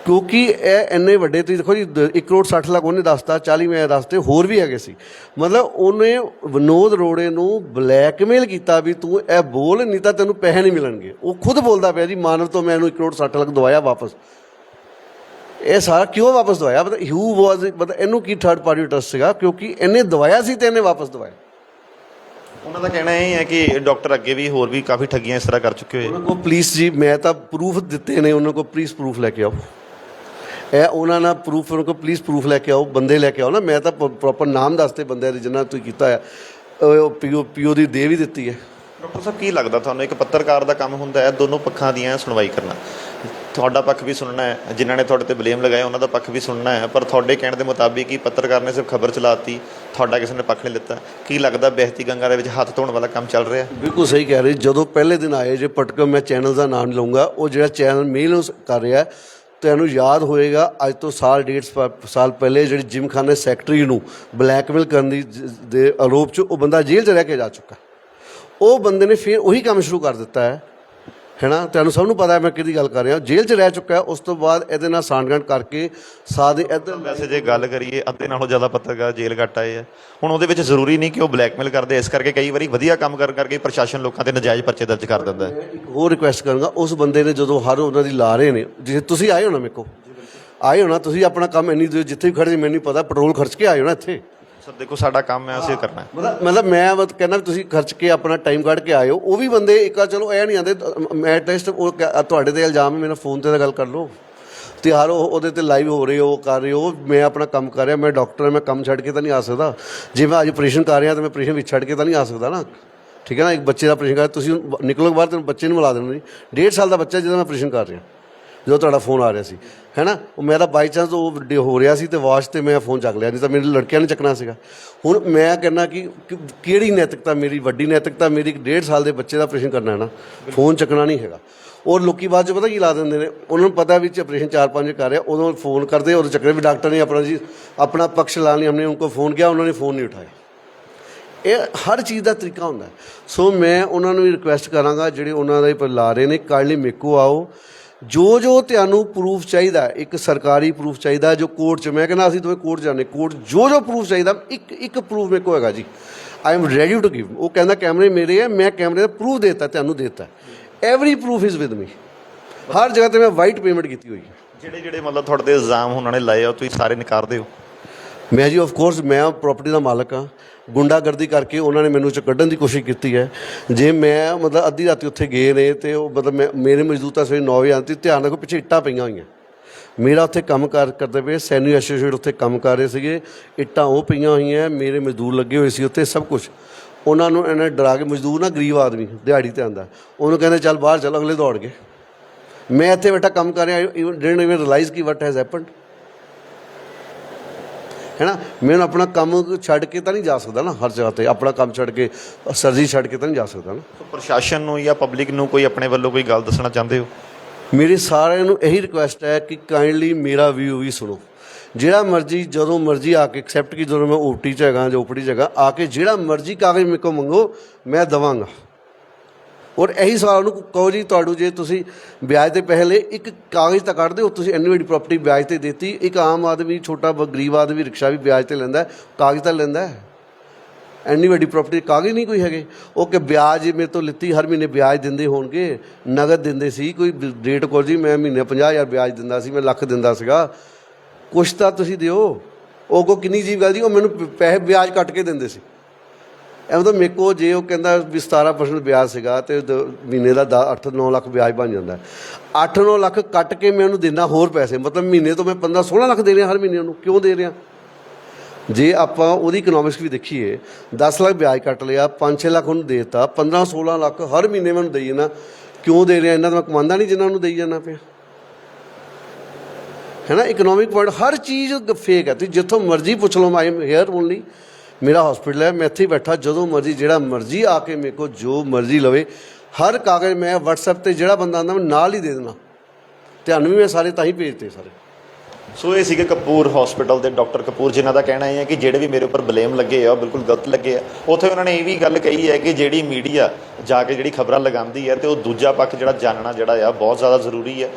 ਕਿਉਂਕਿ ਇਹ ਇੰਨੇ ਵੱਡੇ, ਤੁਸੀਂ ਦੇਖੋ ਜੀ 1 ਕਰੋੜ 60 ਲੱਖ ਉਹਨੇ ਦੱਸਤਾ 40 ਮੈਂ ਦੱਸਤੇ, ਹੋਰ ਵੀ ਹੈਗੇ ਸੀ। ਮਤਲਬ ਉਹਨੇ ਵਿਨੋਦ ਰੋੜੇ ਨੂੰ ਬਲੈਕਮੇਲ ਕੀਤਾ ਵੀ ਤੂੰ ਇਹ ਬੋਲ, ਨਹੀਂ ਤਾਂ ਤੈਨੂੰ ਪੈਸੇ ਨਹੀਂ ਮਿਲਣਗੇ। ਉਹ ਖੁਦ ਬੋਲਦਾ ਪਿਆ ਜੀ, ਮਾਨਵ ਤੋਂ ਮੈਂ ਇਹਨੂੰ 1 ਕਰੋੜ 60 ਲੱਖ ਦਵਾਇਆ ਵਾਪਸ। ਇਹ ਸਾਰਾ ਕਿਉਂ ਵਾਪਸ ਦਵਾਇਆ? ਮਤਲਬ ਹੂ ਵਾਸ ਮਤਲਬ ਇਹਨੂੰ ਕੀ ਥਰਡ ਪਾਰਟੀ ਟਰਸਟ ਸੀਗਾ? ਕਿਉਂਕਿ ਇਹਨੇ ਦਵਾਇਆ ਸੀ ਤੇ ਇਹਨੇ ਵਾਪਸ ਦਵਾਇਆ। ਉਹਨਾਂ ਦਾ ਕਹਿਣਾ ਇਹ ਹੈ ਕਿ ਡਾਕਟਰ ਅੱਗੇ ਵੀ ਹੋਰ ਵੀ ਕਾਫੀ ਠੱਗੀਆਂ ਇਸ ਤਰ੍ਹਾਂ ਕਰ ਚੁੱਕੇ ਹੋਏ। ਉਹਨਾਂ ਕੋਲ ਪਲੀਜ਼ ਜੀ ਮੈਂ ਤਾਂ ਪ੍ਰੂਫ ਦਿੱਤੇ ਨੇ ਉਹਨਾਂ ਕੋਲ ਪਲੀਜ਼ ਪ੍ਰੂਫ ਲੈ ਕੇ ਆਓ। ਇਹ ਉਹਨਾਂ ਨਾਲ ਪ੍ਰੂਫ ਉਹਨਾਂ ਕੋਲ ਪਲੀਜ਼ ਪ੍ਰੂਫ ਲੈ ਕੇ ਆਓ ਬੰਦੇ ਲੈ ਕੇ ਆਓ ਨਾ। ਮੈਂ ਤਾਂ ਪ੍ਰੋਪਰ ਨਾਮ ਦੱਸਤੇ ਬੰਦਿਆਂ ਦੇ ਜਿਨ੍ਹਾਂ ਤੁਸੀਂ ਕੀਤਾ ਹੈ ਉਹ ਪੀਓ ਪੀਓ ਦੀ ਦੇ ਵੀ ਦਿੱਤੀ ਹੈ। ਡਾਕਟਰ ਸਾਹਿਬ ਕੀ ਲੱਗਦਾ ਤੁਹਾਨੂੰ? ਇੱਕ ਪੱਤਰਕਾਰ ਦਾ ਕੰਮ ਹੁੰਦਾ ਹੈ ਦੋਨੋਂ ਪੱਖਾਂ ਦੀਆਂ ਸੁਣਵਾਈ ਕਰਨਾ। ਤੁਹਾਡਾ ਪੱਖ ਵੀ ਸੁਣਨਾ ਹੈ ਜਿਨ੍ਹਾਂ ਨੇ ਤੁਹਾਡੇ ਤੇ ਬਲੇਮ ਲਗਾਇਆ ਉਹਨਾਂ ਦਾ ਪੱਖ ਵੀ ਸੁਣਨਾ ਹੈ ਪਰ ਤੁਹਾਡੇ ਕਹਿਣ ਦੇ ਮੁਤਾਬਿਕ ਹੀ ਪੱਤਰਕਾਰ ਨੇ ਸਿਰਫ ਖਬਰ ਚਲਾਤੀ ਤੁਹਾਡਾ ਕਿਸੇ ਨੇ ਪੱਖ ਨਹੀਂ ਲਿੱਤਾ। ਕੀ ਲੱਗਦਾ ਬਹਿਤੀ ਗੰਗਾ ਦੇ ਵਿੱਚ ਹੱਥ ਧੋਣ ਵਾਲਾ ਕੰਮ ਚੱਲ ਰਿਹਾ? ਬਿਲਕੁਲ ਸਹੀ ਕਹਿ ਰਹੇ ਜਦੋਂ ਪਹਿਲੇ ਦਿਨ ਆਏ ਜੇ ਪਟਕ ਮੈਂ ਚੈਨਲ ਦਾ ਨਾਮ ਨਹੀਂ ਲਊਂਗਾ ਉਹ ਜਿਹੜਾ ਚੈਨਲ ਮੇਲ ਕਰ ਰਿਹਾ ਹੈ, ਤੁਹਾਨੂੰ ਯਾਦ ਹੋਏਗਾ ਅੱਜ ਤੋਂ ਸਾਲ ਡੇਢ ਸਾਲ ਪਹਿਲੇ ਜਿਹੜੀ ਜਿਮਖਾਨੇ ਸੈਕਟਰੀ ਨੂੰ ਬਲੈਕਮੇਲ ਕਰਨ ਦੀ ਦੇ ਆਰੋਪ 'ਚ ਉਹ ਬੰਦਾ ਜੇਲ੍ਹ 'ਚ ਰਹਿ ਕੇ ਜਾ ਚੁੱਕਾ। ਉਹ ਬੰਦੇ ਨੇ ਫਿਰ ਉਹੀ ਕੰਮ ਸ਼ੁਰੂ ਕਰ ਦਿੱਤਾ ਹੈ ਹੈਨਾ ਤੁਹਾਨੂੰ ਸਭ ਨੂੰ ਪਤਾ ਹੈ ਮੈਂ ਕਿਹਦੀ ਗੱਲ ਕਰ ਰਿਹਾ। ਜੇਲ੍ਹ 'ਚ ਰਹਿ ਚੁੱਕਾ ਉਸ ਤੋਂ ਬਾਅਦ ਇਹਦੇ ਨਾਲ ਸਾਂਠਗੰਢ ਕਰਕੇ ਸਾਦੇ ਇੱਧਰ ਵੈਸੇ ਜੇ ਗੱਲ ਕਰੀਏ ਅੱਧੇ ਨਾਲੋਂ ਜ਼ਿਆਦਾ ਪੱਤਰਕਾਰ ਜੇਲ੍ਹ ਕੱਟ ਆਏ ਆ। ਹੁਣ ਉਹਦੇ ਵਿੱਚ ਜ਼ਰੂਰੀ ਨਹੀਂ ਕਿ ਉਹ ਬਲੈਕਮੇਲ ਕਰਦੇ ਇਸ ਕਰਕੇ ਕਈ ਵਾਰੀ ਵਧੀਆ ਕੰਮ ਕਰ ਕਰਕੇ ਪ੍ਰਸ਼ਾਸਨ ਲੋਕਾਂ ਤੇ ਨਜਾਇਜ਼ ਪਰਚੇ ਦਰਜ ਕਰ ਦਿੰਦਾ ਹੈ। ਇੱਕ ਹੋਰ ਰਿਕੁਐਸਟ ਕਰਾਂਗਾ ਉਸ ਬੰਦੇ ਨੇ ਜਦੋਂ ਹਰ ਉਹਨਾਂ ਦੀ ਲਾ ਰਹੇ ਨੇ ਜੇ ਤੁਸੀਂ ਆਏ ਹੋ ਨਾ ਮੇਰੇ ਕੋ ਆਏ ਹੋ ਨਾ ਤੁਸੀਂ ਆਪਣਾ ਕੰਮ ਇੰਨੀ ਦੂਰ ਜਿੱਥੇ ਵੀ ਖੜੇ ਮੈਨੂੰ ਨਹੀਂ ਪਤਾ ਪੈਟਰੋਲ ਖਰਚ ਕੇ ਆਏ ਹੋ ਨਾ ਇੱਥੇ। ਸਰ, ਦੇਖੋ, ਸਾਡਾ ਕੰਮ ਹੈ, ਅਸੀਂ ਇਹ ਕਰਨਾ ਹੈ। ਮਤਲਬ ਮਤਲਬ ਮੈਂ ਬਸ ਕਹਿੰਦਾ ਵੀ ਤੁਸੀਂ ਖਰਚ ਕੇ ਆਪਣਾ ਟਾਈਮ ਕੱਢ ਕੇ ਆਏ ਹੋ ਉਹ ਵੀ ਬੰਦੇ ਇੱਕ ਆ ਚਲੋ, ਇਹ ਨਹੀਂ ਆਂਦੇ, ਮੈਂ ਟੈਸਟ ਉਹ ਕਹਿ- ਤੁਹਾਡੇ ਤੇ ਇਲਜ਼ਾਮ ਹੈ, ਮੇਰਾ ਫੋਨ ਤੇ ਤਾਂ ਗੱਲ ਕਰ ਲਓ। ਤੇ ਹਰ ਉਹ ਉਹਦੇ ਤੇ ਲਾਈਵ ਹੋ ਰਹੇ ਹੋ, ਉਹ ਕਰ ਰਹੇ ਹੋ, ਮੈਂ ਆਪਣਾ ਕੰਮ ਕਰ ਰਿਹਾ, ਮੈਂ ਡਾਕਟਰ ਹਾਂ, ਮੈਂ ਕੰਮ ਛੱਡ ਕੇ ਤਾਂ ਨਹੀਂ ਆ ਸਕਦਾ। ਜੇ ਮੈਂ ਅੱਜ ਆਪਰੇਸ਼ਨ ਕਰ ਰਿਹਾ ਤਾਂ ਮੈਂ ਆਪਰੇਸ਼ਨ ਵਿੱਚ ਛੱਡ ਕੇ ਤਾਂ ਨਹੀਂ ਆ ਸਕਦਾ ਨਾ। ਠੀਕ ਹੈ ਨਾ? ਇੱਕ ਬੱਚੇ ਦਾ ਆਪਰੇਸ਼ਨ ਕਰ ਤੁਸੀਂ ਨਿਕਲੋ ਬਾਹਰ ਤੇ ਬੱਚੇ ਨੂੰ ਮਿਲਾ ਦੇਣਾ ਜੀ ਡੇਢ ਸਾਲ ਦਾ ਬੱਚਾ ਜਿਹਦਾ ਮੈਂ ਆਪਰੇਸ਼ਨ ਕਰ ਰਿਹਾ। ਜਦੋਂ ਤੁਹਾਡਾ ਫੋਨ ਆ ਰਿਹਾ ਸੀ, ਹੈਨਾ? ਉਹ ਮੇਰਾ ਬਾਈ ਚਾਂਸ ਉਹ ਡ- ਹੋ ਰਿਹਾ ਸੀ ਤੇ ਵਾਸ਼ ਤੇ ਮੈਂ ਫੋਨ ਚੱਕ ਲਿਆ, ਨਹੀਂ ਤਾਂ ਮੇਰੇ ਲੜਕਿਆਂ ਨੇ ਚੱਕਣਾ ਸੀਗਾ। ਹੁਣ ਮੈਂ ਕਹਿੰਦਾ ਕਿ ਕਿਹੜੀ ਨੈਤਿਕਤਾ ਮੇਰੀ, ਵੱਡੀ ਨੈਤਿਕਤਾ ਮੇਰੀ, ਇੱਕ ਡੇਢ ਸਾਲ ਦੇ ਬੱਚੇ ਦਾ ਆਪਰੇਸ਼ਨ ਕਰਨਾ ਹੈ ਨਾ ਫੋਨ ਚੱਕਣਾ ਨਹੀਂ ਹੈਗਾ। ਔਰ ਲੋਕੀ ਬਾਅਦ ਚ ਪਤਾ ਕੀ ਲਾ ਦਿੰਦੇ ਨੇ, ਉਹਨਾਂ ਨੂੰ ਪਤਾ ਵੀ ਆਪਰੇਸ਼ਨ 4-5 ਕਰ ਰਿਹਾ, ਉਦੋਂ ਫੋਨ ਕਰਦੇ ਔਰ ਚੱਕਰੇ ਵੀ ਡਾਕਟਰ ਨੇ ਆਪਣਾ ਜੀ, ਆਪਣਾ ਪਕਸ਼ ਲਾ ਲਈ ਹਮਨੇ ਉनको ਫੋਨ ਕੀਤਾ ਉਹਨਾਂ ਨੇ ਫੋਨ ਨਹੀਂ ਉਠਾਇਆ। ਇਹ ਹਰ ਚੀਜ਼ ਦਾ ਤਰੀਕਾ ਹੁੰਦਾ ਸੋ ਮੈਂ ਉਹਨਾਂ ਨੂੰ ਰਿਕੁਐਸਟ ਕਰਾਂਗਾ, ਜਿਹੜੇ ਉਹਨਾਂ ਦਾ ਲਾ ਰਹੇ ਨੇ ਕੱਲ੍ਹ ਲਈ ਮੇਕੋ ਆਓ ਜੋ ਜੋ ਤੁਹਾਨੂੰ ਪ੍ਰੂਫ ਚਾਹੀਦਾ ਇੱਕ ਸਰਕਾਰੀ ਪ੍ਰੂਫ ਚਾਹੀਦਾ ਜੋ ਕੋਰਟ 'ਚ ਮੈਂ ਕਹਿੰਦਾ ਅਸੀਂ ਦੋਵੇਂ ਕੋਰਟ ਜਾਣੇ ਕੋਰਟ ਜੋ ਜੋ ਪ੍ਰੂਫ ਚਾਹੀਦਾ ਇੱਕ ਇੱਕ ਪ੍ਰੂਫ ਮੇਰੇ ਕੋਲ ਹੈਗਾ ਜੀ। I am ready to give ਉਹ ਕਹਿੰਦਾ ਕੈਮਰੇ ਮੇਰੇ ਹੈ ਮੈਂ ਕੈਮਰੇ ਦਾ ਪ੍ਰੂਫ ਦੇਤਾ ਤੁਹਾਨੂੰ ਦੇਤਾ। Every proof is with me ਹਰ ਜਗ੍ਹਾ ਤੇ ਮੈਂ ਵਾਈਟ ਪੇਮੈਂਟ ਕੀਤੀ ਹੋਈ ਹੈ। ਜਿਹੜੇ ਜਿਹੜੇ ਮਤਲਬ ਤੁਹਾਡੇ ਤੇ ਇਲਜ਼ਾਮ ਉਹਨਾਂ ਨੇ ਲਾਏ ਆ ਤੁਸੀਂ ਸਾਰੇ ਨਕਾਰਦੇ ਹੋ? ਮੈਂ ਜੀ ਆਫ ਕੋਰਸ ਮੈਂ ਪ੍ਰਾਪਰਟੀ ਦਾ ਮਾਲਕ ਹਾਂ। ਗੁੰਡਾਗਰਦੀ ਕਰਕੇ ਉਹਨਾਂ ਨੇ ਮੈਨੂੰ ਚ ਕੱਢਣ ਦੀ ਕੋਸ਼ਿਸ਼ ਕੀਤੀ ਹੈ। ਜੇ ਮੈਂ ਮਤਲਬ ਅੱਧੀ ਰਾਤੀ ਉੱਥੇ ਗਏ ਨੇ ਤੇ ਉਹ ਮਤਲਬ ਮੈਂ, ਮੇਰੇ ਮਜ਼ਦੂਰ ਤਾਂ ਸਵੇਰੇ 9 ਵਜੇ ਆਉਂਦੇ ਧਿਆਨ ਰੱਖੋ, ਪਿੱਛੇ ਇੱਟਾਂ ਪਈਆਂ ਹੋਈਆਂ। ਮੇਰਾ ਉੱਥੇ ਕੰਮ ਕਾਰ ਕਰਦੇ ਪਏ, ਸੈਨਿਕ ਐਸੋਸੀਏਟ ਉੱਥੇ ਕੰਮ ਕਰ ਰਹੇ ਸੀਗੇ। ਇੱਟਾਂ ਉਹ ਪਈਆਂ ਹੋਈਆਂ, ਮੇਰੇ ਮਜ਼ਦੂਰ ਲੱਗੇ ਹੋਏ ਸੀ ਉੱਥੇ ਸਭ ਕੁਝ ਉਹਨਾਂ ਨੂੰ ਇਹਨੇ ਡਰਾ ਕੇ, ਮਜ਼ਦੂਰ ਨਾ, ਗਰੀਬ ਆਦਮੀ, ਦਿਹਾੜੀ ਤੇ ਆਂਦਾ ਉਹਨੂੰ ਕਹਿੰਦੇ, ਚੱਲ ਬਾਹਰ ਚੱਲ, ਅਗਲੇ ਦੌੜ ਗਏ। ਮੈਂ ਇੱਥੇ ਬੈਠਾ ਕੰਮ ਕਰ ਰਿਹਾ ਇਵਨ ਡਿਡਨਟ ਇਵਨ ਰਿਅਲਾਈਜ਼ ਕੀ ਵਟ ਹੈਜ਼ ਹੈਪਨਡ ਹੈਨਾ? ਮੈਂ ਆਪਣਾ ਕੰਮ ਛੱਡ ਕੇ ਤਾਂ ਨਹੀਂ ਜਾ ਸਕਦਾ ਨਾ ਹਰ ਜਗ੍ਹਾ ਤੇ। ਆਪਣਾ ਕੰਮ ਛੱਡ ਕੇ ਸਰਜੀ ਛੱਡ ਕੇ ਤਾਂ ਨਹੀਂ ਜਾ ਸਕਦਾ ਨਾ। ਪ੍ਰਸ਼ਾਸਨ ਨੂੰ ਜਾਂ ਪਬਲਿਕ ਨੂੰ ਕੋਈ ਆਪਣੇ ਵੱਲੋਂ ਕੋਈ ਗੱਲ ਦੱਸਣਾ ਚਾਹੁੰਦੇ ਹੋ? ਮੇਰੀ ਸਾਰਿਆਂ ਨੂੰ ਇਹੀ ਰਿਕੁਐਸਟ ਹੈ ਕਿ ਕਾਈਂਡਲੀ ਮੇਰਾ ਵਿਊ ਵੀ ਸੁਣੋ। ਜਿਹੜਾ ਮਰਜ਼ੀ ਜਦੋਂ ਮਰਜ਼ੀ ਆ ਕੇ ਐਕਸੈਪਟ ਕੀ ਜਦੋਂ ਮੈਂ ਓਟੀ ਚ ਹੈਗਾ ਜਾਂ ਓਪੜੀ ਚ ਹੈਗਾ ਆ ਕੇ ਜਿਹੜਾ ਮਰਜ਼ੀ ਕਾਗਜ਼ ਮੇਰੇ ਕੋਲ ਮੰਗੋ ਮੈਂ ਦਵਾਂਗਾ। ਔਰ ਇਹੀ ਸਵਾਲ ਨੂੰ ਕਹੋ ਜੀ ਤੁਹਾਨੂੰ ਜੇ ਤੁਸੀਂ ਵਿਆਜ ਤੇ ਪਹਿਲੇ ਇੱਕ ਕਾਗਜ਼ ਤਾਂ ਕੱਢ ਦਿਓ, ਤੁਸੀਂ ਇੰਨੀ ਵੱਡੀ ਪ੍ਰਾਪਰਟੀ ਵਿਆਜ ਤੇ ਦਿੱਤੀ, ਇੱਕ ਆਮ ਆਦਮੀ, ਛੋਟਾ ਗਰੀਬ ਆਦਮੀ ਰਿਕਸ਼ਾ ਵੀ ਵਿਆਜ ਤੇ ਲੈਂਦਾ ਕਾਗਜ਼ ਤਾਂ ਲੈਂਦਾ ਹੈ। ਇੰਨੀ ਵੱਡੀ ਪ੍ਰਾਪਰਟੀ ਕਾਗਜ਼ ਨਹੀਂ ਕੋਈ ਹੈਗੇ। ਉਹ ਕਿ ਵਿਆਜ ਮੇਰੇ ਤੋਂ ਲਿੱਤੀ, ਹਰ ਮਹੀਨੇ ਵਿਆਜ ਦਿੰਦੇ ਹੋਣਗੇ, ਨਗਦ ਦਿੰਦੇ ਸੀ, ਕੋਈ ਰੇਟ ਕੋਲ ਜੀ ਮੈਂ ਮਹੀਨੇ 50000 ਵਿਆਜ ਦਿੰਦਾ ਸੀ, ਮੈਂ ਲੱਖ ਦਿੰਦਾ ਸੀਗਾ। ਕੁਛ ਤਾਂ ਤੁਸੀਂ ਦਿਓ। ਉਹ ਕੋ ਕਿੰਨੀ ਜੀਵ ਗੱਲ ਜੀ ਉਹ ਮੈਨੂੰ ਪੈਸੇ ਵਿਆਜ ਕੱਟ ਕੇ ਦਿੰਦੇ ਸੀ। ਐਵੇਂ ਤਾਂ ਮੇਰੇ ਕੋਲ ਜੇ ਉਹ ਕਹਿੰਦਾ ਵੀ 17% ਵਿਆਜ ਸੀਗਾ ਤੇ ਦ- ਮਹੀਨੇ ਦਾ 8-9 ਲੱਖ ਵਿਆਜ ਬਣ ਜਾਂਦਾ। 8-9 ਲੱਖ ਕੱਟ ਕੇ ਮੈਂ ਉਹਨੂੰ ਦਿੰਦਾ ਹੋਰ ਪੈਸੇ। ਮਤਲਬ ਮਹੀਨੇ ਤੋਂ ਮੈਂ 15-16 ਲੱਖ ਦੇ ਰਿਹਾ ਹਰ ਮਹੀਨੇ ਉਹਨੂੰ। ਕਿਉਂ ਦੇ ਰਿਹਾ? ਜੇ ਆਪਾਂ ਉਹਦੀ ਇਕਨੋਮਿਕਸ ਵੀ ਦੇਖੀਏ 10 ਲੱਖ ਵਿਆਜ ਕੱਟ ਲਿਆ 5-6 ਲੱਖ ਉਹਨੂੰ ਦੇ ਦਿੱਤਾ 15-16 ਲੱਖ ਹਰ ਮਹੀਨੇ ਮੈਨੂੰ ਦੇਈ ਜਾਣਾ ਕਿਉਂ ਦੇ ਰਿਹਾ? ਇਹਨਾਂ ਦਾ ਮੈਂ ਕਮਾਉਂਦਾ ਨਹੀਂ ਜਿੰਨਾਂ ਨੂੰ ਦੇਈ ਜਾਣਾ ਪਿਆ। ਹੈ ਨਾ ਇਕਨੋਮਿਕ ਪੁਆਇੰਟ ਹਰ ਚੀਜ਼ ਫੇਕ ਹੈ। ਤੁਸੀਂ ਜਿੱਥੋਂ ਮਰਜ਼ੀ ਪੁੱਛ ਲਓ ਆਈ ਐਮ ਹੇਅਰ ਓਨਲੀ ਮੇਰਾ ਹਸਪੀਟਲ ਹੈ, ਮੈਂ ਇੱਥੇ ਹੀ ਬੈਠਾ, ਜਦੋਂ ਮਰਜ਼ੀ, ਜਿਹੜਾ ਮਰਜ਼ੀ ਆ ਕੇ ਮੇਰੇ ਕੋਲ ਜੋ ਮਰਜ਼ੀ ਲਵੇ, ਹਰ ਕਾਗਜ਼ ਮੈਂ WhatsApp ਤੇ ਜਿਹੜਾ ਬੰਦਾ ਆਉਂਦਾ, ਮੈਂ ਨਾਲ ਹੀ ਦੇ ਦੇਣਾ ਤੁਹਾਨੂੰ ਵੀ ਮੈਂ ਸਾਰੇ ਤਾਂ ਹੀ ਭੇਜਤੇ ਸਾਰੇ। ਸੋ ਇਹ ਸੀਗੇ ਕਪੂਰ ਹਸਪੀਟਲ ਦੇ ਡਾਕਟਰ ਕਪੂਰ, ਜਿਨ੍ਹਾਂ ਦਾ ਕਹਿਣਾ ਇਹ ਹੈ ਕਿ ਜਿਹੜੇ ਵੀ ਮੇਰੇ ਉੱਪਰ ਬਲੇਮ ਲੱਗੇ ਆ, ਉਹ ਬਿਲਕੁਲ ਗਲਤ ਲੱਗੇ ਆ। ਉੱਥੇ ਉਹਨਾਂ ਨੇ ਇਹ ਵੀ ਗੱਲ ਕਹੀ ਹੈ ਕਿ ਜਿਹੜੀ ਮੀਡੀਆ ਜਾ ਕੇ ਜਿਹੜੀ ਖਬਰਾਂ ਲਗਾਉਂਦੀ ਹੈ ਤੇ ਉਹ ਦੂਜਾ ਪੱਖ ਜਿਹੜਾ ਜਾਣਨਾ ਜਿਹੜਾ ਆ, ਬਹੁਤ ਜ਼ਿਆਦਾ ਜ਼ਰੂਰੀ ਹੈ।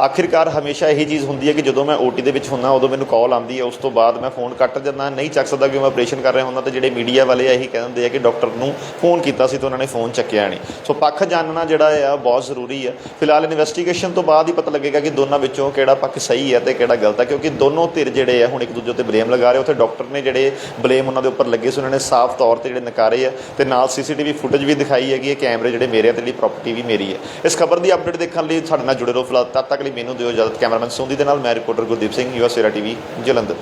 ਆਖਿਰਕਾਰ ਹਮੇਸ਼ਾ ਇਹੀ ਚੀਜ਼ ਹੁੰਦੀ ਹੈ ਕਿ ਜਦੋਂ ਮੈਂ ਓਟੀ ਦੇ ਵਿੱਚ ਹੁੰਦਾ, ਉਦੋਂ ਮੈਨੂੰ ਕਾਲ ਆਉਂਦੀ ਹੈ, ਉਸ ਤੋਂ ਬਾਅਦ ਮੈਂ ਫੋਨ ਕੱਟ ਦਿੰਦਾ, ਨਹੀਂ ਚੱਕ ਸਕਦਾ ਕਿ ਮੈਂ ਆਪਰੇਸ਼ਨ ਕਰ ਰਿਹਾ ਹੁੰਦਾ, ਤੇ ਜਿਹੜੇ ਮੀਡੀਆ ਵਾਲੇ ਆ ਇਹੀ ਕਹਿ ਦਿੰਦੇ ਆ ਕਿ ਡਾਕਟਰ ਨੂੰ ਫੋਨ ਕੀਤਾ ਸੀ ਤੇ ਉਹਨਾਂ ਨੇ ਫੋਨ ਚੱਕਿਆ ਨਹੀਂ। ਸੋ ਪੱਖ ਜਾਣਨਾ ਜਿਹੜਾ ਆ ਬਹੁਤ ਜ਼ਰੂਰੀ ਹੈ ਫਿਲਹਾਲ ਇਨਵੈਸਟੀਗੇਸ਼ਨ ਤੋਂ ਬਾਅਦ ਹੀ ਪਤਾ ਲੱਗੇਗਾ ਕਿ ਦੋਨਾਂ ਵਿੱਚੋਂ ਕਿਹੜਾ ਪੱਖ ਸਹੀ ਹੈ ਤੇ ਕਿਹੜਾ ਗਲਤ ਹੈ। ਕਿਉਂਕਿ ਦੋਨੋਂ ਧਿਰ ਜਿਹੜੇ ਆ, ਹੁਣ ਇੱਕ ਦੂਜੇ 'ਤੇ ਬਲੇਮ ਲਗਾ ਰਹੇ ਉੱਥੇ ਡਾਕਟਰ ਨੇ ਜਿਹੜੇ ਬਲੇਮ ਉਹਨਾਂ ਦੇ ਉੱਪਰ ਲੱਗੇ ਸੀ, ਉਹਨਾਂ ਨੇ ਸਾਫ਼ ਤੌਰ ਤੇ ਜਿਹੜੇ ਨਕਾਰੇ ਆ ਤੇ ਨਾਲ ਸੀਸੀਟੀਵੀ ਫੁਟੇਜ ਵੀ ਦਿਖਾਈ ਹੈਗੀ ਇਹ ਕੈਮਰੇ ਜਿਹੜੇ ਮੇਰੇ ਆ ਤੇ ਜਿਹੜੀ ਪ੍ਰਾਪਰਟੀ ਵੀ ਮੇਰੀ ਹੈ। ਇਸ ਖਬਰ ਦੀ ਅਪਡੇਟ ਦੇਖਣ ਲਈ ਸਾਡੇ ਨਾਲ ਜੁੜੇ ਰਹੋ ਫਿਲਹਾਲ, ਤਦ ਤੱਕ ਲਈ ਮੈਨੂੰ ਦਿਓ ਇਜਾਜ਼ਤ। ਕੈਮਰਾਮੈਨ ਸੋਂਦੀ ਦੇ ਨਾਲ, ਮੈਂ reporter Gurdeep Singh US TV Jalandhar.